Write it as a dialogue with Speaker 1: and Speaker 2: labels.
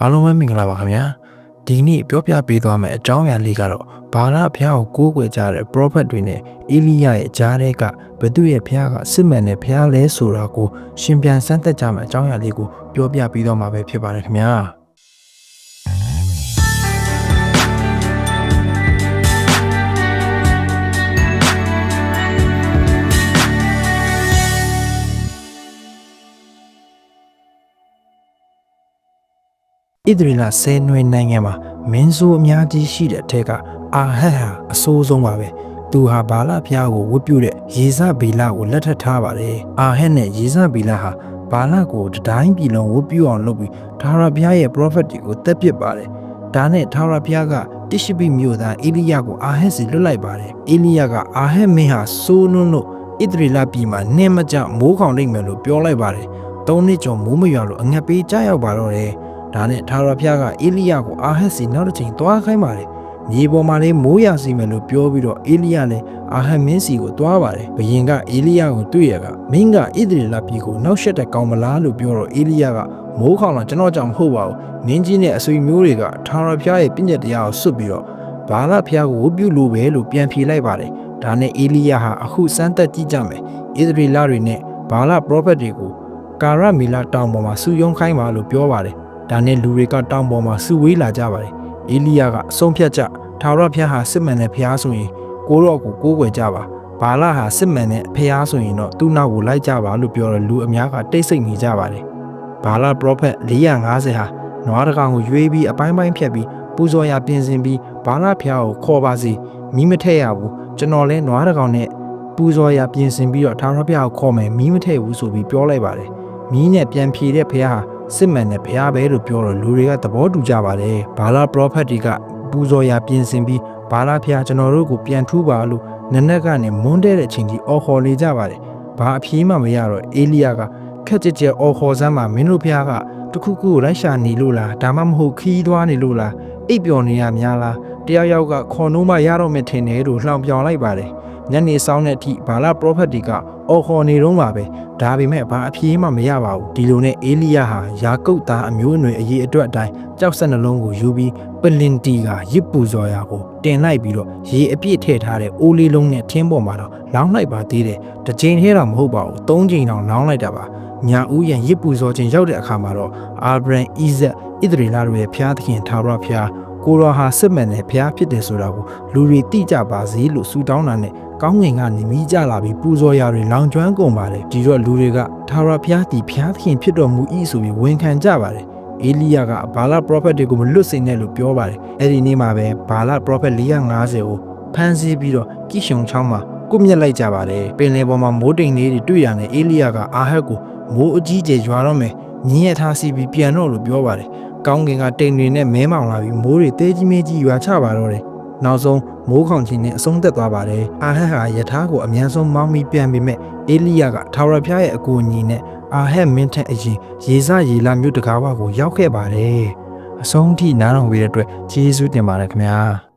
Speaker 1: အားလုံးပဲမင်္ဂလာပါခင်ဗျာဒီနေ့ပြောပြပေးသွားမယ့်အကြောင်းအရာလေးကတော့ဘာလဘုရားကိုကိုးကွယ်ကြတဲ့ prophet တွေနဲ့အေလိယရဲ့ကြားထဲကဘသူရဲ့ဘုရားကစစ်မှန်တဲ့ဘုရားလဲဆိုတာကိုရှင်ပြန်စမ်းသပ်ကြမယ့်အကြောင်းအရာလေးကိုပြောပြပေးသွားမှာပဲဖြစ်ပါတယ်ခင်ဗျာ ဣသရေလဆယ်နွယ်နိုင်ငံမှာမင်းဆိုးအများကြီးရှိတဲ့အထက်ကအာဟတ်ဟာအဆိုးဆုံးပါပဲသူဟာဘာလဖျားကိုဝတ်ပြုတဲ့ယေဇဗေလကိုလက်ထပ်ထားပါတယ်အာဟတ်နဲ့ယေဇဗေလဟာဘာလကိုတတိုင်းပြည်လုံးဝတ်ပြုအောင်လုပ်ပြီးဒါရဘုရားရဲ့ prophet တွေကိုတက်ပစ်ပါတယ်ဒါနဲ့ဒါရဘုရားကတိရှိပိမြို့သားအေလိယကိုအာဟတ်စီလွတ်လိုက်ပါတယ်အေလိယကအာဟတ်မင်းဟာစိုးလွန်းလို့ဣသရေလပြည်မှာနှင်းမကြမိုးခေါင်နိုင်မယ်လို့ပြောလိုက်ပါတယ်သုံးနှစ်ကျော်မိုးမရွာလို့အငတ်ပေးကြရောက်ပါတော့တယ် ဒါနဲ့ထာဝရဘုရားကအေလိယကိုအာဟတ်စီနောက်တစ်ချိန်သွားခိုင်းပါတယ်မြေပေါ်မှာလေးမိုးရစီမယ်လို့ပြောပြီးတော့အေလိယလည်းအာဟတ်မင်းစီကိုသွားပါတယ်ဘယင်ကအေလိယကိုတွေ့ရကမင်းကဣသရေလပြည်ကိုနောက်ဆက်တဲ့ကောင်းမလားလို့ပြောတော့အေလိယကမိုးခေါင်လာကျွန်တော်ကြောင့်မဟုတ်ပါဘူးမင်းကြီးနဲ့အဆွေမျိုးတွေကထာဝရဘုရားရဲ့ပြည့်ညတ်တရားကိုစွတ်ပြီးတော့ဘာလဘုရားကိုဝတ်ပြုလို့ပဲလို့ပြန်ဖြေလိုက်ပါတယ်ဒါနဲ့အေလိယဟာအခုစမ်းသက်ကြည့်ကြမယ်ဣသရေလတွေနဲ့ဘာလပရောဖက်တွေကိုကာရမီလာတောင်ပေါ်မှာစုယုံခိုင်းပါလို့ပြောပါတယ် ဒါနဲ့လူတွေကတောင်ပေါ်မှာစုဝေးလာကြပါတယ်။အေလိယကအဆုံးဖြတ်ကြထာဝရဘုရားဟာစစ်မှန်တဲ့ဘုရားဆိုရင်ကိုရော့ကိုကိုးကွယ်ကြပါ။ဘာလဟာစစ်မှန်တဲ့ဘုရားဆိုရင်တော့သူ့နောက်ကိုလိုက်ကြပါလို့ပြောတော့လူအများကတိတ်ဆိတ်နေကြပါတယ်။ဘာလပရောဖက်450ဟာနွားတကောင်ကိုရွေးပြီးအပိုင်းပိုင်းဖြတ်ပြီးပူဇော်ရာပြင်ဆင်ပြီးဘာလဘုရားကိုခေါ်ပါစီမိမထည့်ရဘူးကျွန်တော်လဲနွားတကောင်နဲ့ပူဇော်ရာပြင်ဆင်ပြီးတော့ထာဝရဘုရားကိုခေါ်မယ်မိမထည့်ဘူးဆိုပြီးပြောလိုက်ပါတယ်။မီးနဲ့ပြန်ဖြေတဲ့ဘုရားဟာ စစ်မှန်တဲ့ဘုရားပဲလို့ပြောတော့လူတွေကသဘောတူကြပါတယ်ဘာလာပရောဖက်တွေကပူဇော်ရာပြင်ဆင်ပြီးဘာလာဘုရားကျွန်တော်တို့ကိုပြန်ထူပါလို့နနက်ကနေမွန်းတဲ့အချိန်ကြီးအော်ခေါ်နေကြပါတယ်ဘာအပြေးမှမရတော့အေလိယကခက်ကြက်ကြက်အော်ခေါ်စမ်းမှာမင်းတို့ဘုရားကတခုခုကိုလိုက်ရှာနေလို့လားဒါမှမဟုတ်ခီးသွားနေလို့လားအိပ်ပျော်နေရများလားတယောက်ယောက်ကခေါ်နှုံးမရတော့မှထင်တယ်လို့လှောင်ပြောင်လိုက်ပါတယ် ညနေဆောင်တဲ့အထိဘာလာပရောဖက်တွေကအော်ခေါ်နေတော့မှာပဲဒါပေမဲ့ဘာအပြေးမှမရပါဘူးဒီလိုနဲ့အေလိယဟာယာကုပ်သားအမျိုးအနွယ်အရေးအတွက်အတိုင်းကြောက်ဆက်နှလုံးကိုယူပြီးပလင်တီကရစ်ပူဇော်ရာကိုတင်လိုက်ပြီးတော့ရေအပြည့်ထည့်ထားတဲ့အိုးလေးလုံးနဲ့ထင်းပေါ်မှာတော့လောင်းလိုက်ပါသေးတယ်တစ်ချိန်ထဲတော့မဟုတ်ပါဘူးသုံးချိန်တောင်လောင်းလိုက်တာပါညာဦးရန်ရစ်ပူဇော်ခြင်းရောက်တဲ့အခါမှာတော့အာဗြန်ဣဇက်ဣသရေလတို့ရဲ့ဖျားသခင်ထာဝရဖျားကိုရောဟာစစ်မှန်တဲ့ဖျားဖြစ်တယ်ဆိုတာကိုလူတွေသိကြပါစေလို့ဆုတောင်းတာနဲ့ ကောင်းငင်ကနေမိကြလာပြီးပူဇော်ရာတွေလောင်ကျွမ်းကုန်ပါတယ်ဒီတော့လူတွေကထာဝရဘုရားတီဘုရားသခင်ဖြစ်တော်မူ၏ဆိုပြီးဝန်ခံကြပါတယ်အေလိယကဘာလပရောဖက်တွေကိုမလွတ်စေနဲ့လို့ပြောပါတယ်အဲ့ဒီနေ့မှာပဲဘာလပရောဖက်450ကိုဖမ်းဆီးပြီးတော့ကိရှုံချောင်းမှာကုမြက်လိုက်ကြပါတယ်ပင်လယ်ပေါ်မှာမိုးတိမ်လေးတွေတွေ့ရတဲ့အေလိယကအာဟတ်ကိုမိုးအကြီးကျယ်ရွာတော့မယ်ညင်ရထားစီပြီးပြန်တော့လို့ပြောပါတယ်ကောင်းကင်ကတိမ်တွေနဲ့မဲမောင်လာပြီးမိုးတွေသေးကြီးမဲကြီးရွာချပါတော့တယ် နောက်ဆုံးမိုးခေါင်ခြင်းနဲ့အဆုံးသက်သွားပါတယ်။အာဟက်ဟာယထာကိုအမြန်ဆုံးမောင်းပြီးပြန်ပြီးမဲ့အေလိယကထာဝရဘုရားရဲ့အကူအညီနဲ့အာဟက်မင်းထက်အရင်ရေစရေလာမြို့တကားဝကိုရောက်ခဲ့ပါတယ်။အဆုံးထိနားတော်ဝေးတဲ့အတွက်ကျေးဇူးတင်ပါတယ်ခင်ဗျာ။